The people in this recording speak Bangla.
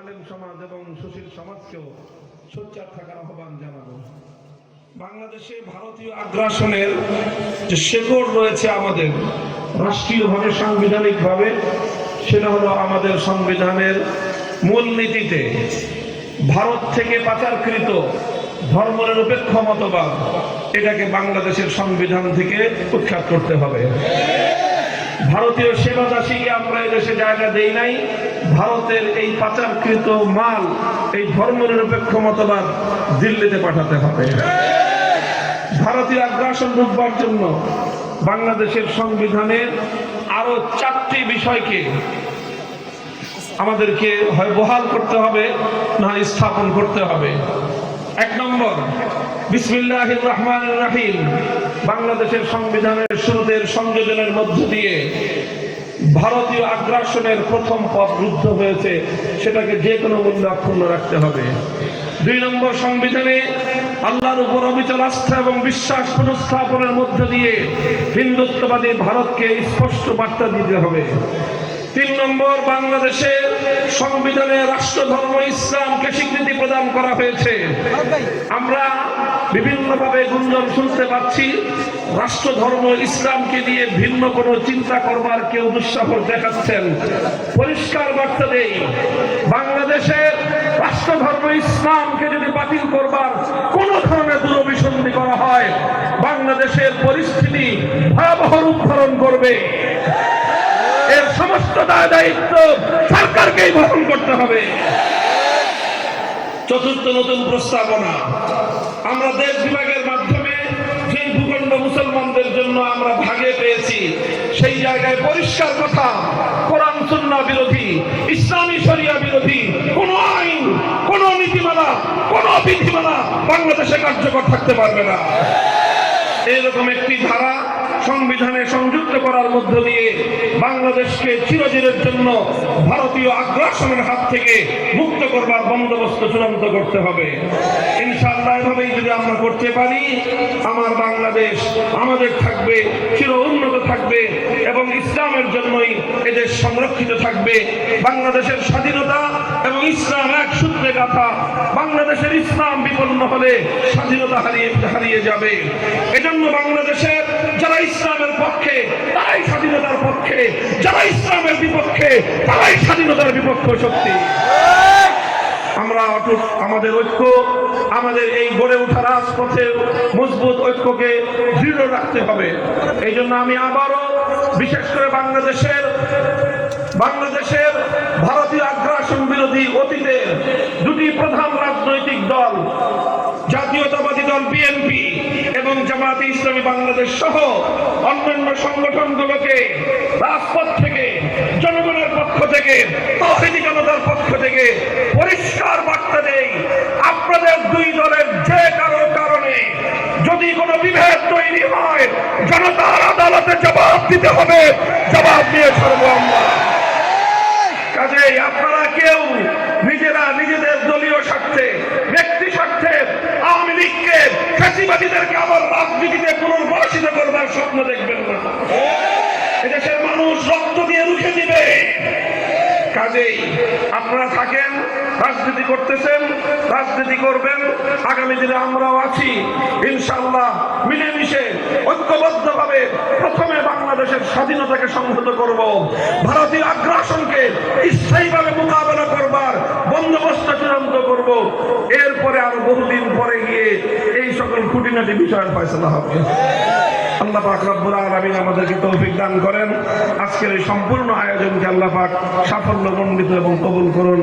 আলেম সমাজ এবং সুশীল সমাজকেও সোচ্চার থাকার আহ্বান জানাব। বাংলাদেশে ভারতীয় আগ্রাসনের যে শেকড় রয়েছে আমাদের, রাষ্ট্রীয়ভাবে, সাংবিধানিকভাবে, সেটা হলো আমাদের সংবিধানের মূলনীতিতে ভারত থেকে পাচারকৃত ধর্মনিরপেক্ষ মতবাদ, এটাকে বাংলাদেশের সংবিধান থেকে উৎখাত করতে হবে। ভারতীয় সেবা দাসীকে আমরা এদেশে জায়গা দেই নাই। ভারতের এই পাচারকৃত মাল, এই ধর্মনিরপেক্ষ মতবাদ দিল্লিতে পাঠাতে হবে। ভারতীয় আগ্রাসন রুখবার জন্য বাংলাদেশের সংবিধানের আরও চারটি বিষয়কে আমাদেরকে হয় বহাল করতে হবে, না স্থাপন করতে হবে। এক নম্বর বিসমিল্লাহ রহমান রাহিম, বাংলাদেশের সংবিধানের শুরুতের সংযোজনের মধ্য দিয়ে ভারতীয় আগ্রাসনের প্রথম পথ রুদ্ধ হয়েছে, সেটাকে যে কোনো মূল্যে অক্ষুণ্ণ রাখতে হবে। দুই নম্বর, সংবিধানে আল্লাহর উপর অবিচল আস্থা এবং বিশ্বাস পুনঃস্থাপনের মধ্য দিয়ে হিন্দুত্ববাদী ভারতকে স্পষ্ট বার্তা দিতে হবে। তিন নম্বর বাংলাদেশের সংবিধানে রাষ্ট্র ধর্ম ইসলামকে স্বীকৃতি প্রদান করা হয়েছে। আমরা বিভিন্নভাবে গুঞ্জন শুনতে পাচ্ছি রাষ্ট্র ধর্ম ইসলামকে দিয়ে ভিন্ন কোনো চিন্তা করবার কেউ দুঃসাহস দেখাচ্ছেন। পরিষ্কার বার্তা দেই, বাংলাদেশের রাষ্ট্র ধর্ম ইসলামকে যদি বাতিল করবার কোন ধরনের দূরভিসন্ধি করা হয়, বাংলাদেশের পরিস্থিতি ভয়াবহ রূপ ধারণ করবে। সমস্ত দায় দায়িত্ব সরকারকেই বহন করতে হবে। চতুর্থ নতুন প্রস্তাবনা। আমরা দেশ বিভাগের মাধ্যমে যে ভূখণ্ড মুসলমানদের জন্য আমরা ভাগে পেয়েছি। সেই জায়গায় পরিষ্কার কথা, কোরআন, সুন্না বিরোধী, ইসলামী শরিয়া বিরোধী, কোন আইন, কোন নীতিমালা, কোন বিধিমালা বাংলাদেশে কার্যকর থাকতে পারবে না। এরকম একটি ধারা সংবিধানে সংযুক্ত করার মধ্য দিয়ে বাংলাদেশকে চিরদিনের জন্য ভারতীয় আগ্রাসনের হাত থেকে মুক্ত করবার বন্দোবস্ত চূড়ান্ত করতে হবে। ইনশাআল্লাহ এভাবেই যদি আমরা করতে পারি, আমার বাংলাদেশ আমাদের থাকবে চির থাকবে এবং ইসলামের জন্যই এদেশ সংরক্ষিত থাকবে। বাংলাদেশের স্বাধীনতা এবং ইসলাম এক সূত্রে গাথা। বাংলাদেশের ইসলাম বিপন্ন হলে স্বাধীনতা হারিয়ে হারিয়ে যাবে। এজন্য বাংলাদেশের যারা ইসলামের পক্ষে, তারাই স্বাধীনতার পক্ষে। যারা ইসলামের বিপক্ষে, তারাই স্বাধীনতার বিপক্ষ শক্তি। আমরা অটুট আমাদের ঐক্য, আমাদের এই গড়ে ওঠা রাজপথের মজবুত ঐক্যকে দৃঢ় রাখতে হবে। এই জন্য আমি আবারও বিশেষ করে বাংলাদেশের বাংলাদেশের ভারতীয় আগ্রাসন বিরোধী অতীতের দুটি প্রধান রাজনৈতিক দল, জাতীয়তাবাদী দল বিএনপি এবং জামাতে ইসলামী বাংলাদেশ সহ অন্যান্য সংগঠনগুলোকে রাজপথ থেকে, জনগণের পক্ষ থেকে জনতার পক্ষ থেকে পরিষ্কার বার্তা দেই, আপনাদের দুই দলের যে কারও কারণে যদি কোনো বিভেদ তৈরি হয়, জনতার আদালতে জবাব দিতে হবে। জবাব দিয়ে ছাড়বো আমরা। কাজেই আপনারা কেউ নিজেরা নিজেদের দলীয় স্বার্থে, ব্যক্তি স্বার্থে আওয়ামী লীগকে, ফ্যাসিবাদীদেরকে আবার কাজেই আপনারা থাকেন, রাজনীতি করতেছেন, রাজনীতি করবেন। আগামী দিনে আমরাও আছি। ইনশাল্লাহ মিলেমিশে, ঐক্যবদ্ধভাবে প্রথমে বাংলাদেশের স্বাধীনতাকে সংহত করব। ভারতীয় আগ্রাসনকে স্থায়ীভাবে মোকাবেলা করবার বন্দোবস্ত চূড়ান্ত করব। এরপরে আরও বহুদিন পরে গিয়ে এই সকল খুঁটিনাটি বিষয়ের ফয়সলা হবে। আল্লাহ পাক রব্বুল আলমিন আমাদেরকে তৌফিক দান করেন। আজকের এই সম্পূর্ণ আয়োজনকে আল্লাহ পাক সাফল্যমণ্ডিত এবং কবুল করুন।